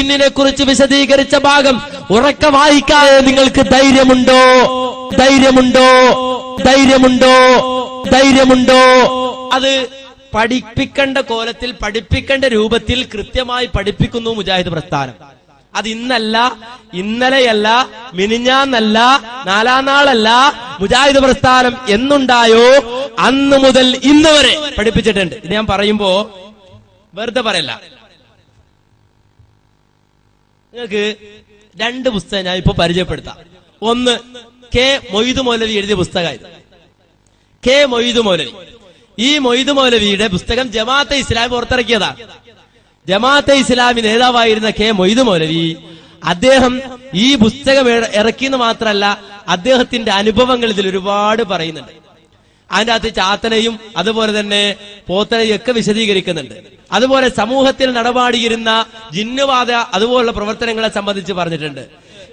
ജിന്നിനെ കുറിച്ച് വിശദീകരിച്ച ഭാഗം ഉറക്ക വായിക്കാതെ നിങ്ങൾക്ക് ധൈര്യമുണ്ടോ? ധൈര്യമുണ്ടോ? ധൈര്യമുണ്ടോ? ധൈര്യമുണ്ടോ? അത് പഠിപ്പിക്കേണ്ട കോലത്തിൽ പഠിപ്പിക്കേണ്ട രൂപത്തിൽ കൃത്യമായി പഠിപ്പിക്കുന്നു മുജാഹിദ് പ്രസ്ഥാനം. അത് ഇന്നല്ല ഇന്നലെയല്ല മിനിഞ്ഞാന്നല്ല നാലാം നാളല്ല മുജാഹിദ് പ്രസ്ഥാനം എന്നുണ്ടായോ അന്ന് മുതൽ ഇന്ന് വരെ പഠിപ്പിച്ചിട്ടുണ്ട്. ഇത് ഞാൻ പറയുമ്പോ വെറുതെ പറയല്ല. നിങ്ങൾക്ക് രണ്ട് പുസ്തകം ഞാൻ ഇപ്പൊ പരിചയപ്പെടുത്താം. ഒന്ന് കെ മൊയ്തു മൗലവി എഴുതിയ പുസ്തകമായിരുന്നു കെ മൊയ്തു മൗലവി. ഈ മൊയ്തു മൗലവിയുടെ പുസ്തകം ജമാഅത്തെ ഇസ്ലാമി പുറത്തിറക്കിയതാണ്. ജമാഅത്തെ ഇസ്ലാമി നേതാവായിരുന്ന കെ മൊയ്തു മൗലവി അദ്ദേഹം ഈ പുസ്തകം ഇറ- ഇറക്കിയെന്ന് മാത്രമല്ല അദ്ദേഹത്തിന്റെ അനുഭവങ്ങൾ ഇതിൽ ഒരുപാട് പറയുന്നുണ്ട്. അതിന്റെ അകത്ത് ചാത്തനെയും അതുപോലെ തന്നെ പോത്തനെയും ഒക്കെ വിശദീകരിക്കുന്നുണ്ട്. അതുപോലെ സമൂഹത്തിൽ നടപാടിയിരുന്ന ജിന്നുവാദ അതുപോലുള്ള പ്രവർത്തനങ്ങളെ സംബന്ധിച്ച് പറഞ്ഞിട്ടുണ്ട്.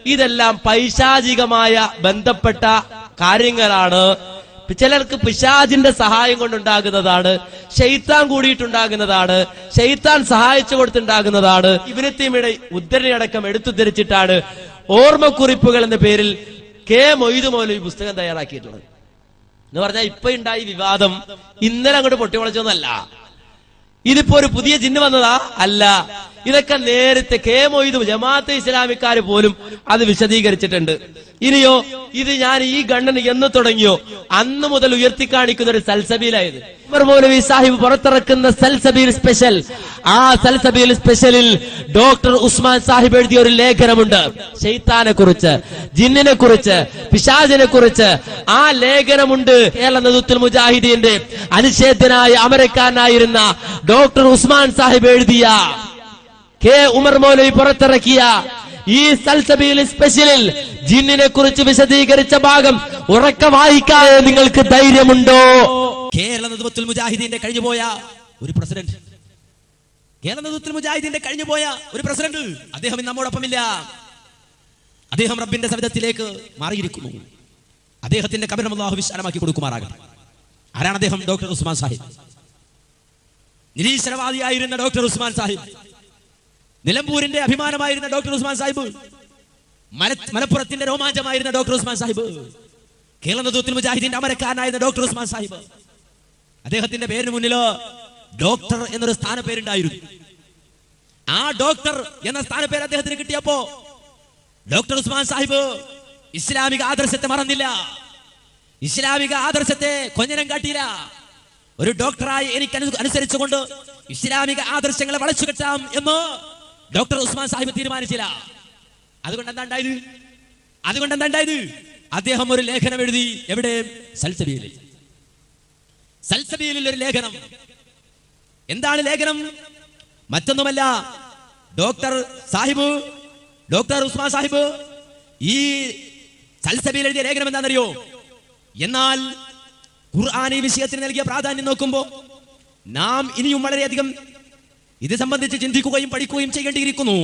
ഇതെല്ലാം പൈശാചികമായ ബന്ധപ്പെട്ട കാര്യങ്ങളാണ്. ചിലർക്ക് പിശാജിന്റെ സഹായം കൊണ്ടുണ്ടാകുന്നതാണ് ഷെയ്ത്താൻ കൂടിയിട്ടുണ്ടാകുന്നതാണ് ഷെയ്ത്താൻ സഹായിച്ചു കൊടുത്തുണ്ടാകുന്നതാണ് ഇവരത്തിയുടെ ഉദ്ധരണിയടക്കം എടുത്തുദ്ധരിച്ചിട്ടാണ് ഓർമ്മക്കുറിപ്പുകൾ എന്ന പേരിൽ കെ മൊയ്തു മൗലവി പുസ്തകം തയ്യാറാക്കിയിട്ടുള്ളത്. എന്ന് പറഞ്ഞാൽ ഇപ്പൊ ഉണ്ടായി വിവാദം ഇന്നലെ അങ്ങോട്ട് പൊട്ടിമുളച്ചൊന്നല്ല ഇതിപ്പോ ഒരു പുതിയ ജിന്ന് വന്നതാ? അല്ല. ഇതൊക്കെ നേരത്തെ കെ മൊയ്തും ജമാഅത്ത് ഇസ്ലാമിക്കാര് പോലും അത് വിശദീകരിച്ചിട്ടുണ്ട്. ഇനിയോ ഇത് ഞാൻ ഈ ഗണ്ണൻ എന്ന് തുടങ്ങിയോ? അന്ന് മുതൽ ഉയർത്തി കാണിക്കുന്ന ഒരു സൽസബീലായത്. മൗലവി സാഹിബ് പുറത്തിറക്കുന്ന സൽസബീൽ സ്പെഷ്യൽ ആ സൽസബീൽ സ്പെഷ്യലിൽ ഡോക്ടർ ഉസ്മാൻ സാഹിബ് എഴുതിയ ഒരു ലേഖനമുണ്ട്. ഷെയ്ത്താനെ കുറിച്ച് ജിന്നിനെ കുറിച്ച് പിശാജിനെ കുറിച്ച്. ആ ലേഖനമുണ്ട് കേരള നേതൃത്വത്തിൽ മുജാഹിദീന്റെ അനിഷേധ്യനായ അമരക്കാരനായിരുന്ന ഡോക്ടർ ഉസ്മാൻ സാഹിബ് എഴുതിയ കെ ഉമർ മൗലവി പുറത്തിറക്കിയ ഈ സൽസബിയിൽ സ്പെഷ്യലിൽ ജിന്നിനെ കുറിച്ച് വിശദീകരിച്ച ഭാഗം ഉറക്ക വായിക്കാൻ നിങ്ങൾക്ക് ധൈര്യമുണ്ടോ? കേരള നേതൃത്വത്തിൽ മുജാഹിദീന്റെ കഴിഞ്ഞുപോയ ഒരു പ്രസിഡന്റ്. കേരള നേതൃത്വത്തിൽ മുജാഹിദീന്റെ കഴിഞ്ഞുപോയ ഒരു പ്രസിഡന്റ്. അദ്ദേഹം ഇന്ന് നമ്മോടൊപ്പമില്ല. അദ്ദേഹം റബ്ബിന്റെ സവിധത്തിലേക്ക് മാറിയിരിക്കുന്നു. അദ്ദേഹത്തിന്റെ കബരം അള്ളാഹു വിശാലമാക്കി കൊടുക്കുമാറാകട്ടെ. ആരാണ് അദ്ദേഹം? ഡോക്ടർ ഉസ്മാൻ സാഹിബ്. നിരീശ്വരവാദിയായിരുന്ന ഡോക്ടർ ഉസ്മാൻ സാഹിബ്. നിലമ്പൂരിന്റെ അഭിമാനമായിരുന്ന ഡോക്ടർ ഉസ്മാൻ സാഹിബ് മല- മലപ്പുറത്തിന്റെ രോമാഞ്ചമായിരുന്ന ഡോക്ടർ ഉസ്മാൻ സാഹിബ് കേരള നേതൃത്വത്തിൽ മുജാഹിദിന്റെ അമരക്കാരനായിരുന്ന ഡോക്ടർ ഉസ്മാൻ സാഹിബ്. അദ്ദേഹത്തിന്റെ പേരിന് മുന്നിലോ ഡോക്ടർ എന്നൊരു സ്ഥാനപ്പേരുണ്ടായിരുന്നു. ആ ഡോക്ടർ എന്ന സ്ഥാനപ്പേര് അദ്ദേഹത്തിന് കിട്ടിയപ്പോ ഡോക്ടർ ഉസ്മാൻ സാഹിബ് ഇസ്ലാമിക ആദർശത്തെ മറന്നില്ല. ഇസ്ലാമിക ആദർശത്തെ കൊഞ്ഞനം കാട്ടിയില്ല. ഒരു ഡോക്ടറായി എനിക്ക് അനുസരിച്ചുകൊണ്ട് ഇസ്ലാമിക ആദർശങ്ങളെ വളച്ചു കെട്ടാം എന്ന് ഡോക്ടർ ഉസ്മാൻ സാഹിബ് തീരുമാനിച്ചില്ല. അതുകൊണ്ട് എന്താ ഉണ്ടായത് അതുകൊണ്ട് എന്താ ഉണ്ടായത് അദ്ദേഹം ഒരു ലേഖനം എഴുതി എവിടെ? സൽസബിയിൽ സൽസബിയിൽ ഒരു ലേഖനം. എന്താണ് ലേഖനം? മറ്റൊന്നുമല്ല ഡോക്ടർ സാഹിബ് ഡോക്ടർ ഉസ്മാൻ സാഹിബ് ഈ സൽസബിയിൽ എഴുതിയ ലേഖനം എന്താണെന്നറിയോ? എന്നാൽ ഖുർആൻ ഈ വിഷയത്തിന് നൽകിയ പ്രാധാന്യം നോക്കുമ്പോൾ നാം ഇനിയും വളരെയധികം ഇത് സംബന്ധിച്ച് ചിന്തിക്കുകയും പഠിക്കുകയും ചെയ്യേണ്ടിയിരിക്കുന്നു.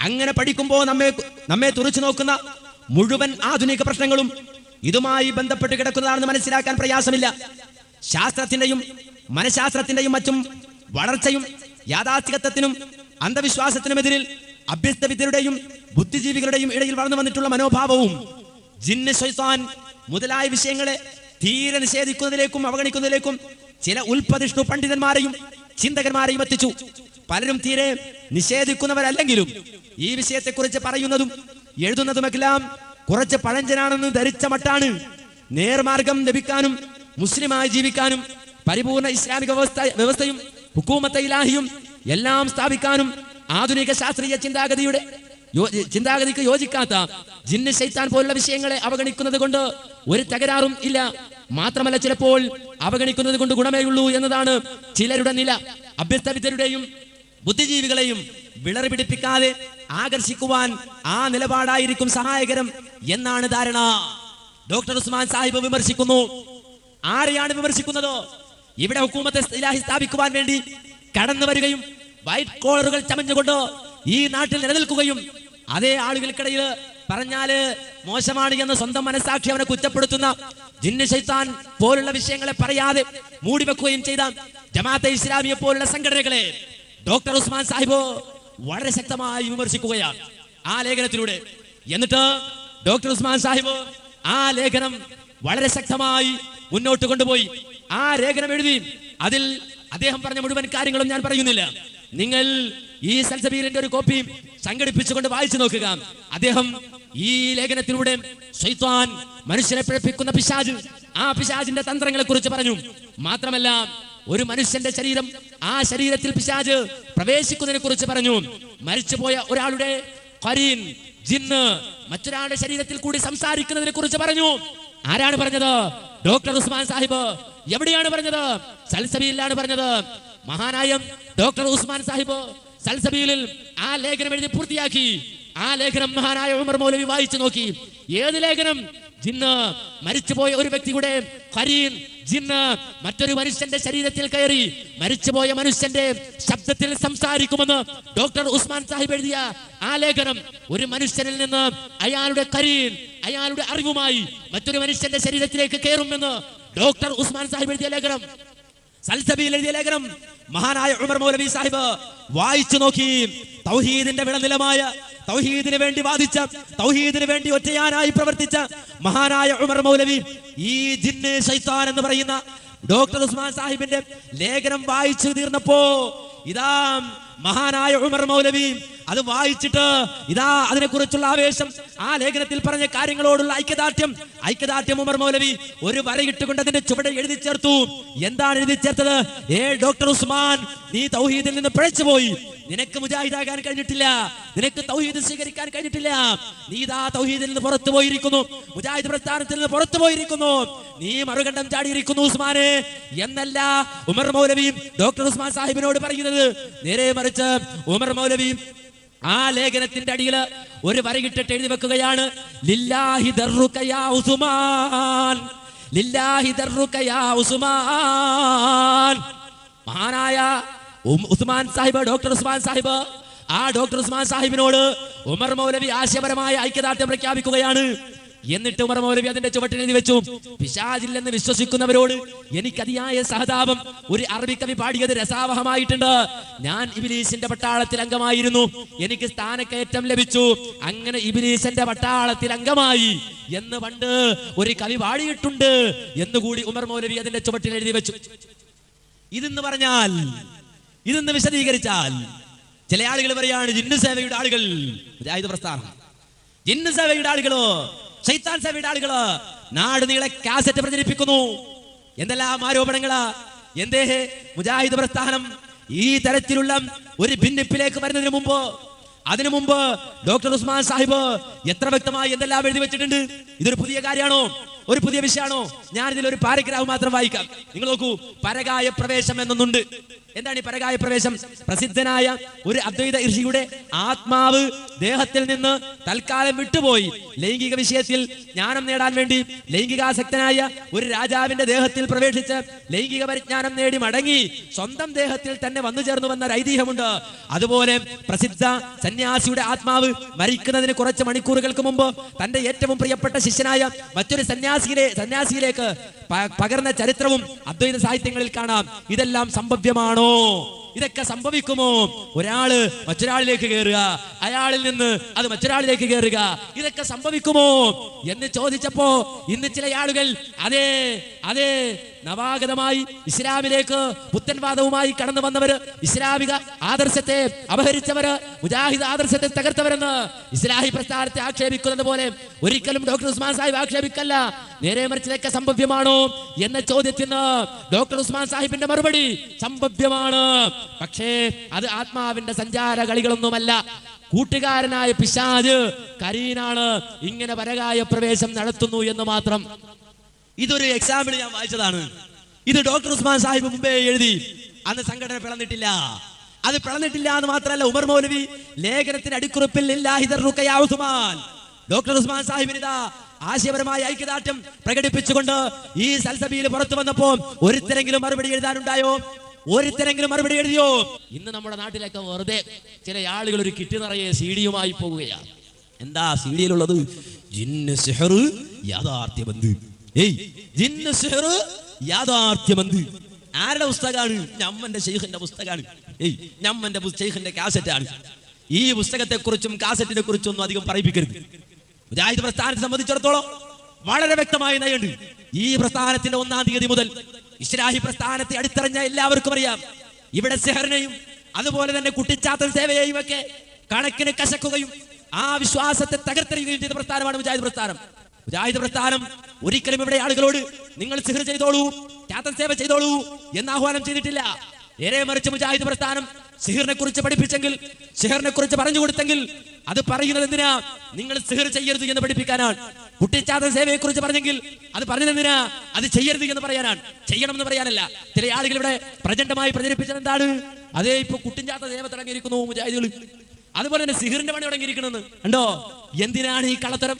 അങ്ങനെ പഠിക്കുമ്പോൾ നമ്മെ നമ്മെ തുറച്ചു നോക്കുന്ന മുഴുവൻ ആധുനിക പ്രശ്നങ്ങളും ഇതുമായി ബന്ധപ്പെട്ട് കിടക്കുന്നതാണെന്ന് മനസ്സിലാക്കാൻ പ്രയാസമില്ല. ശാസ്ത്രത്തിന്റെയും മനഃശാസ്ത്രത്തിന്റെയും മറ്റും വളർച്ചയും യാഥാസ്ഥികത്വത്തിനും അന്ധവിശ്വാസത്തിനുമെതിരിൽ അഭ്യസ്തവിദ്യരുടെയും ബുദ്ധിജീവികളുടെയും ഇടയിൽ വളർന്നു വന്നിട്ടുള്ള മനോഭാവവും ജിന്ന് ശൈത്താൻ മുതലായ വിഷയങ്ങളെ തീരെ നിഷേധിക്കുന്നതിലേക്കും അവഗണിക്കുന്നതിലേക്കും ചില ഉൽപ്പതിഷ്ണു പണ്ഡിതന്മാരെയും ചിന്തകന്മാരെയും എത്തിച്ചു. പലരും തീരെ നിഷേധിക്കുന്നവരല്ലെങ്കിലും ഈ വിഷയത്തെക്കുറിച്ച് പറയുന്നതും എഴുതുന്നതുമെല്ലാം കുറച്ച് പഴഞ്ചനാണെന്ന് ധരിച്ച മട്ടാണ്. നേർമാർഗം ലഭിക്കാനും മുസ്ലിമായി ജീവിക്കാനും പരിപൂർണ ഇസ്ലാമിക വ്യവസ്ഥ വ്യവസ്ഥയും ഹുക്കൂമത്തെ ഇലാഹിയും എല്ലാം സ്ഥാപിക്കാനും ആധുനിക ശാസ്ത്രീയ ചിന്താഗതിയുടെ ചിന്താഗതിക്ക് യോജിക്കാത്ത ജിന്ന് ശൈത്താൻ പോലുള്ള വിഷയങ്ങളെ അവഗണിക്കുന്നത് കൊണ്ട് ഒരു തകരാറും ഇല്ല. മാത്രമല്ല ചിലപ്പോൾ അവഗണിക്കുന്നത് കൊണ്ട് ഗുണമേയുള്ളൂ എന്നതാണ് ചിലരുടെ നില. അഭ്യസ്തവിദ്യരുടെയും ബുദ്ധിജീവികളെയും വിളറി പിടിപ്പിക്കാതെ ആകർഷിക്കുവാൻ ആ നിലപാടായിരിക്കും സഹായകരം എന്നാണ് ധാരണ. ഡോക്ടർ ഉസ്മാൻ സാഹിബ് വിമർശിക്കുന്നു. ആരെയാണ് വിമർശിക്കുന്നത്? ഇവിടെ ഹുക്കൂമത്തെ ഇലാഹി സ്ഥാപിക്കുവാൻ വേണ്ടി കടന്നു വരികയും വൈറ്റ് കോളറുകൾ ചമഞ്ഞുകൊണ്ട് ഈ നാട്ടിൽ നിലനിൽക്കുകയും അതേ ആളുകൾക്കിടയിൽ പറഞ്ഞാൽ മോശമാണ് എന്ന് സ്വന്തം മനസ്സാക്ഷി അവനെ കുറ്റപ്പെടുത്തുന്ന ജിന്ന് ശൈത്താൻ പോലുള്ള വിഷയങ്ങളെ പറയാതെ മൂടിവെക്കുകയും ചെയ്ത ജമാഅത്തെ ഇസ്ലാമിയെ പോലുള്ള സംഘടനകളെ ഡോക്ടർ ഉസ്മാൻ സാഹിബ് വളരെ ശക്തമായി വിമർശിക്കുകയാണ് ആ ലേഖനത്തിലൂടെ. എന്നിട്ട് ഡോക്ടർ ഉസ്മാൻ സാഹിബ് ആ ലേഖനം വളരെ ശക്തമായി മുന്നോട്ട് കൊണ്ടുപോയി. ആ ലേഖനം എഴുതി അതിൽ അദ്ദേഹം പറഞ്ഞ മുഴുവൻ കാര്യങ്ങളും ഞാൻ പറയുന്നില്ല. നിങ്ങൾ ഈ സൽസബീലിന്റെ ഒരു കോപ്പി സംഘടിപ്പിച്ചുകൊണ്ട് വായിച്ചു നോക്കുക. അദ്ദേഹം ഈ ലേഖനത്തിലൂടെ ശൈത്താൻ മനുഷ്യനെ പിഴപ്പിക്കുന്ന പിശാജ് ആ പിശാജിന്റെ തന്ത്രങ്ങളെ കുറിച്ച് പറഞ്ഞു. മാത്രമല്ല ഒരു മനുഷ്യന്റെ ശരീരം ആ ശരീരത്തിൽ പിശാജ് പ്രവേശിക്കുന്നതിനെ കുറിച്ച് പറഞ്ഞു. മരിച്ചുപോയ ഒരാളുടെ ജിന്ന് മറ്റൊരാളുടെ ശരീരത്തിൽ കൂടി സംസാരിക്കുന്നതിനെ കുറിച്ച് പറഞ്ഞു. ആരാണ് പറഞ്ഞത്? ഡോക്ടർ ഉസ്മാൻ സാഹിബ്. എവിടെയാണ് പറഞ്ഞത്? സൽസബിയിലാണ് പറഞ്ഞത്. മഹാനായം ഡോക്ടർ ഉസ്മാൻ സാഹിബ് സൽസബിയിൽ ആ ലേഖനം എഴുതി പൂർത്തിയാക്കി. ആ ലേഖനം മഹാനായ ഉമർ മൗലവി വായിച്ചു നോക്കി. ഏത് ലേഖനം? ജിന്ന്. മരിച്ചുപോയ ഒരു വ്യക്തിയുടെ കരീൻ ജിന്ന്. മറ്റൊരു മനുഷ്യന്റെ ശരീരത്തിൽ കയറി മരിച്ചുപോയ മനുഷ്യന്റെ ശബ്ദത്തിൽ സംസാരിക്കുമെന്ന് ഡോക്ടർ ഉസ്മാൻ സാഹിബ് എഴുതിയ ആ ലേഖനം. ഒരു മനുഷ്യനിൽ നിന്ന് അയാളുടെ കരീൻ അയാളുടെ അറിവുമായി മറ്റൊരു മനുഷ്യന്റെ ശരീരത്തിലേക്ക് കയറുമെന്ന് ഡോക്ടർ ഉസ്മാൻ സാഹിബ് എഴുതിയ ലേഖനം. സൽസബിയിൽ എഴുതിയ ലേഖനം. മഹാനായ ഉമർ മൗലവി സാഹിബ് വായിച്ചു നോക്കി. തൗഹീദിന്റെ വിളനിലമായ തൗഹീദിന് വേണ്ടി വാദിച്ച തൗഹീദിന് വേണ്ടി ഒറ്റയാനായി പ്രവർത്തിച്ച മഹാനായ ഉമർ മൗലവി ഈ ജിന്ന് ശൈത്താൻ എന്ന് പറയുന്ന ഡോക്ടർ ഉസ്മാൻ സാഹിബിന്റെ ലേഖനം വായിച്ചു തീർന്നപ്പോ ഇതാ മഹാനായ ഉമർ മൗലവി അത് വായിച്ചിട്ട് ഇതാ അതിനെക്കുറിച്ചുള്ള ആവേശം. ആ ലേഖനത്തിൽ പറഞ്ഞ കാര്യങ്ങളോടുള്ള ഐക്യദാർഢ്യം. ഐക്യദാർഢ്യം ഉമർ മൗലവി ഒരു വരയിട്ടുകൊണ്ട് അതിന്റെ ചുവടെ എഴുതി ചേർത്തു. എന്താണ് എഴുതി ചേർത്തത്? ഏ ഡോക്ടർ ഉസ്മാൻ നീ തൗഹീദിൽ നിന്ന് പിഴച്ചുപോയി. നിനക്ക് മുജാഹിദാകാൻ കഴിഞ്ഞിട്ടില്ല. നിനക്ക് തൗഹീദ് സ്വീകരിക്കാൻ കഴിഞ്ഞിട്ടില്ല. നീ ഇതാ തൗഹീദിൽ നിന്ന് പുറത്തു പോയിരിക്കുന്നു. മുജാഹിദ് പ്രസ്ഥാനത്തിൽ നിന്ന് പുറത്തു പോയിരിക്കുന്നു. നീ മറുകണ്ഠം ചാടിയിരിക്കുന്നു ഉസ്മാനെ. എന്നല്ല ഉമർ മൗലവിയും ഡോക്ടർ ഉസ്മാൻ സാഹിബിനോട് പറയുന്നത്. നേരെ മറിച്ച് ഉമർ മൗലവിയും ആ ലേഖനത്തിന്റെ അടിയിൽ ഒരു വരകിട്ടിട്ട് എഴുതി വെക്കുകയാണ്. ലില്ലാഹി ഉസ്മാൻ. ലില്ലാഹി ഉസ്മാൻ. മഹാനായ ഉസ്മാൻ സാഹിബ് ഡോക്ടർ ഉസ്മാൻ സാഹിബ്. ആ ഡോക്ടർ ഉസ്മാൻ സാഹിബിനോട് ഉമർ മൗലവി ആശയപരമായ ഐക്യദാർഢ്യം പ്രഖ്യാപിക്കുകയാണ്. എന്നിട്ട് ഉമർ മൗലവി അതിന്റെ ചുവട്ടിനെഴുതി വെച്ചു. പിശാചില്ലെന്ന് വിശ്വസിക്കുന്നവരോട് എനിക്കതിയായ സഹതാപം ഒരു അറബി കവി പാടിയത് രസാവഹമായിട്ടുണ്ട്. ഞാൻ ഇബിലീസിന്റെ പട്ടാളത്തിൽ അംഗമായിരുന്നു. എനിക്ക് സ്ഥാനക്കയറ്റം ലഭിച്ചു. അങ്ങനെ ഇബിലീസിന്റെ പട്ടാളത്തിൽ അംഗമായി എന്ന് പണ്ട് ഒരു കവി പാടിയിട്ടുണ്ട് എന്നുകൂടി ഉമർ മൗലവി അതിന്റെ ചുവട്ടിൽ എഴുതി വെച്ചു. ഇതെന്ന് പറഞ്ഞാൽ ഇതെന്ന് വിശദീകരിച്ചാൽ ചില ആളുകൾ പറയാണ് ജിന്നു സേവയുടെ ആളുകൾ. മുജാഹിദ് പ്രസ്ഥാനം ജിന്നു സേവയുടെ ആളുകളോ ശൈത്താൻ സേവയുടെ ആളുകളോ നാട് നീളെ കാസറ്റ് പ്രചരിപ്പിക്കുന്നു. എന്തെല്ലാം ആരോപണങ്ങളാ? എന്തേ? മുജാഹിദ് പ്രസ്ഥാനം ഈ തരത്തിലുള്ള ഒരു ഭിന്നിപ്പിലേക്ക് വരുന്നതിന് മുമ്പ് അതിനു മുമ്പ് ഡോക്ടർ ഉസ്മാൻ സാഹിബ് എത്ര വ്യക്തമായി എന്തെല്ലാം എഴുതി വെച്ചിട്ടുണ്ട്? ഇതൊരു പുതിയ കാര്യമാണോ? ഒരു പുതിയ വിഷയമാണോ? ഞാൻ ഇതിൽ ഒരു പാരഗ്രാഫ് മാത്രം വായിക്കാം. നിങ്ങൾ നോക്കൂ പരകായ പ്രവേശം എന്നൊന്നുണ്ട്. എന്താണ് ഈ പരകായ പ്രവേശം? പ്രസിദ്ധനായ ഒരു അദ്വൈത ഋഷിയുടെ ആത്മാവ് ദേഹത്തിൽ നിന്ന് തൽക്കാലം വിട്ടുപോയി. ലൈംഗിക വിഷയത്തിൽ ജ്ഞാനം നേടാൻ വേണ്ടി ലൈംഗികാസക്തനായ ഒരു രാജാവിന്റെ ദേഹത്തിൽ പ്രവേശിച്ച് ലൈംഗിക പരിജ്ഞാനം നേടി മടങ്ങി സ്വന്തം ദേഹത്തിൽ തന്നെ വന്നു ചേർന്നു വന്ന ഒരു ഐതിഹ്യമുണ്ട്. അതുപോലെ പ്രസിദ്ധ സന്യാസിയുടെ ആത്മാവ് മരിക്കുന്നതിന് കുറച്ച് മണിക്കൂറുകൾക്ക് മുമ്പ് തന്റെ ഏറ്റവും പ്രിയപ്പെട്ട ശിഷ്യനായ മറ്റൊരു സന്യാസിയിലെ സന്യാസിയിലേക്ക് പകർന്ന ചരിത്രവും അദ്വൈത സാഹിത്യങ്ങളിൽ കാണാം. ഇതെല്ലാം സംഭവ്യമാണോ? ഇതൊക്കെ സംഭവിക്കുമോ? ഒരാൾ മറ്റൊരാളിലേക്ക് കയറുക അയാളിൽ നിന്ന് അത് മറ്റൊരാളിലേക്ക് കയറുക ഇതൊക്കെ സംഭവിക്കുമോ? എന്ന് ചോദിച്ചപ്പോ ഇന്ന് ചില ആളുകൾ അതെ അതെ നവാഗതമായി ഇസ്ലാമിലേക്ക് പുത്തൻവാദവുമായി കടന്നു വന്നവര് ഇസ്ലാമിക ആദർശത്തെ അപഹരിച്ചവര് മുജാഹിദ് ആദർശത്തെ തകർത്തവരെന്ന് ഇസ്ലാഹി പ്രസ്ഥാനത്തെ ആക്ഷേപിക്കുന്നത് പോലെ ഒരിക്കലും ഡോക്ടർ ഉസ്മാൻ സാഹിബ് ആക്ഷേപിക്കല്ല. നേരെ മറിച്ചതൊക്കെ സംഭവ്യമാണോ? എന്ന ചോദ്യത്തിന് ഡോക്ടർ ഉസ്മാൻ സാഹിബിന്റെ മറുപടി സംഭവ്യമാണ്. പക്ഷേ അത് ആത്മാവിന്റെ സഞ്ചാര കളികളൊന്നുമല്ല കൂട്ടുകാരനായ പിശാജ് കരീനാണ് ഇങ്ങനെ പരകായ പ്രവേശം നടത്തുന്നു എന്ന് മാത്രം. ഇതൊരു എക്സാമ്പിൾ ഞാൻ വായിച്ചതാണ്. ഇത് ഡോക്ടർ ഉസ്മാൻ സാഹിബ് മുമ്പേ എഴുതി. അന്ന് സംഘടന പിളന്നിട്ടില്ല. അത് പിളന്നിട്ടില്ല എന്ന് മാത്രമല്ല ഉമർ മൗലവി ലേഖനത്തിന് അടിക്കുറിപ്പിൽ ഉസ്മാൻ. ഡോക്ടർ ഉസ്മാൻ സാഹിബിന് ഇതാ ആശയപരമായ ഐക്യദാർഢ്യം പ്രകടിപ്പിച്ചുകൊണ്ട് ഈ സൽസബിയിൽ പുറത്തു വന്നപ്പോ ഒരുത്തരെങ്കിലും മറുപടി എഴുതാനുണ്ടായോ? ഒരുത്തരെങ്കിലും മറുപടി എഴുതിയോ? ഇന്ന് നമ്മുടെ നാട്ടിലൊക്കെ വെറുതെ ചില ആളുകൾ ഒരു കിറ്റ് നിറയെ സീഡിയുമായി പോവുകയാണ്. എന്താ സീഡിയിലുള്ളത്? ജിന്ന് ഏയ് ജിന്ന് ആരുടെ പുസ്തകമാണ്? ഞമ്മന്റെ ഷെയ്ഖിന്റെ പുസ്തകമാണ്. ഏയ് ഞമ്മന്റെ ഷെയ്ഖിന്റെ ആണ് ഈ പുസ്തകത്തെക്കുറിച്ചും കാസറ്റിനെ കുറിച്ചും ഒന്നും അധികം പറയിപ്പിക്കരുത്. മുജാഹിദ് പ്രസ്ഥാനത്തെ സംബന്ധിച്ചിടത്തോളം വളരെ വ്യക്തമായി നയുണ്ട് ഈ പ്രസ്ഥാനത്തിന്റെ ഒന്നാം തീയതി മുതൽ ഇസ്ലാഹി പ്രസ്ഥാനത്തെ അടുത്തറിഞ്ഞ എല്ലാവർക്കും അറിയാം. ഇവിടെ സെഹറിനെയും അതുപോലെ തന്നെ കുട്ടിച്ചാത്തൽ സേവയെയും ഒക്കെ കണക്കിന് കശക്കുകയും ആ വിശ്വാസത്തെ തകർത്തെറിയുകയും ചെയ്ത പ്രസ്ഥാനമാണ് മുജാഹിദ് പ്രസ്ഥാനം. മുജാഹിദ് പ്രസ്ഥാനം ഒരിക്കലും ഇവിടെ ആളുകളോട് നിങ്ങൾ സിഹർ ചെയ്തോളൂ ചാത്തൻ സേവ ചെയ്തോളൂ എന്ന് ആഹ്വാനം ചെയ്തിട്ടില്ല. നേരെ മറിച്ച് മുജാഹിദ് പ്രസ്ഥാനം സിഹിറിനെ കുറിച്ച് പഠിപ്പിച്ചെങ്കിൽ സിഹിറിനെ കുറിച്ച് പറഞ്ഞു കൊടുത്തെങ്കിൽ അത് പറയുന്നത് എന്തിനാ? നിങ്ങൾ സിഹിർ ചെയ്യരുത് എന്ന് പഠിപ്പിക്കാനാണ്. കുട്ടിച്ചാതൻ സേവയെ കുറിച്ച് പറഞ്ഞെങ്കിൽ അത് പറഞ്ഞത് എന്തിനാ? അത് ചെയ്യരുത് എന്ന് പറയാനാണ്. ചെയ്യണം എന്ന് പറയാനല്ല. ചില ആളുകൾ ഇവിടെ പ്രചണ്ഡമായി പ്രചരിപ്പിച്ചത് എന്താണ്? അതേ ഇപ്പൊ കുട്ടിഞ്ചാത്ത സേവ തുടങ്ങിയിരിക്കുന്നു മുജാഹിദുകൾ. അതുപോലെ തന്നെ സിഹിറിന്റെ പണി തുടങ്ങിയിരിക്കണമെന്ന്. ഉണ്ടോ എന്തിനാണ് ഈ കള്ളത്തരം?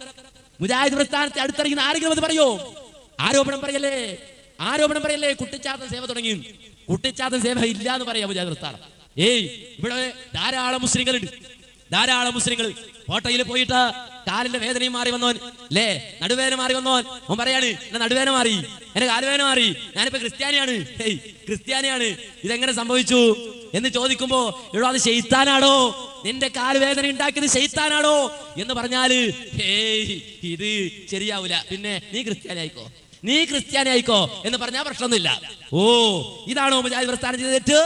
മുജാഹിദ് പ്രസ്ഥാനത്തെ അടുത്തറിയുന്ന ആരെങ്കിലും അത് പറയോ? ആരോപണം പറയല്ലേ? ആരോപണം പറയല്ലേ? കുട്ടിച്ചാത്ത സേവ തുടങ്ങി. കുട്ടിച്ചാത്തൻ സേവ ഇല്ല എന്ന് പറയാം മുജാഹിദ് ഏയ് ഇവിടെ ധാരാളം മുസ്ലിങ്ങളുണ്ട്. ധാരാളം മുസ്ലിങ്ങൾ. കോട്ടയിൽ പോയിട്ട് കാലിന്റെ വേദനയും മാറി വന്നോൻ. അല്ലേ നടുവേദന മാറി വന്നോൻ. അവൻ പറയാണ് എന്നെ നടുവേദന മാറി. എന്റെ കാലുവേദന മാറി. ഞാനിപ്പോ ക്രിസ്ത്യാനിയാണ്. ഏയ് ക്രിസ്ത്യാനിയാണ്. ഇതെങ്ങനെ സംഭവിച്ചു? എന്ന് ചോദിക്കുമ്പോ ഇവിടെ അത് ഷെയ്ത്താനാണോ നിന്റെ കാലുവേദന ഉണ്ടാക്കിയത് ഷെയ്ത്താനാണോ എന്ന് പറഞ്ഞാൽ ഏയ് ഇത് ശരിയാവൂല. പിന്നെ നീ ക്രിസ്ത്യാനി ആയിക്കോ നീ ക്രിസ്ത്യാനി ആയിക്കോ എന്ന് പറഞ്ഞാൽ പ്രശ്നമൊന്നുമില്ല. ഓ ഇതാണോ മുജാഹിദ് പ്രസ്ഥാനം ചെയ്തിട്ട്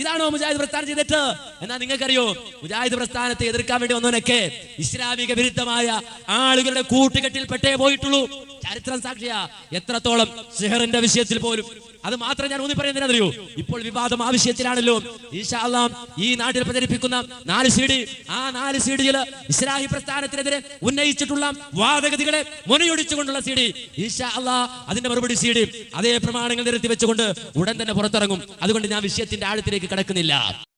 ഇതാണോ മുജാഹിദ് പ്രസ്ഥാനം ചെയ്തിട്ട് എന്നാ നിങ്ങൾക്കറിയോ മുജാഹിദ് പ്രസ്ഥാനത്തെ എതിർക്കാൻ വേണ്ടി വന്നവനൊക്കെ ഇസ്ലാമിക വിരുദ്ധമായ ആളുകളുടെ കൂട്ടുകെട്ടിൽ പെട്ടേ പോയിട്ടുള്ളൂ. ചരിത്രം സാക്ഷിയാ. എത്രത്തോളം സിഹറിന്റെ വിഷയത്തിൽ പോലും അത് മാത്രം ഞാൻ ഊന്നി പറയുന്നതിനറിയോ ഇപ്പോൾ വിവാദം ആവശ്യത്തിലാണല്ലോ ഈശാല്ലാം ഈശാ ഈ നാട്ടിൽ പ്രചരിപ്പിക്കുന്ന നാല് സി ഡി ആ നാല് സി ഡിയിൽ ഇസ്ലാഹി പ്രസ്ഥാനത്തിനെതിരെ ഉന്നയിച്ചിട്ടുള്ള വാദഗതികളെ മുനയൊടിച്ചുകൊണ്ടുള്ള ഈശാ അള്ളാ അതിന്റെ മറുപടി സി ഡി അതേ പ്രമാണങ്ങൾ നിരത്തി വെച്ചുകൊണ്ട് ഉടൻ തന്നെ പുറത്തിറങ്ങും. അതുകൊണ്ട് ഞാൻ വിഷയത്തിന്റെ ആഴത്തിലേക്ക് കിടക്കുന്നില്ല.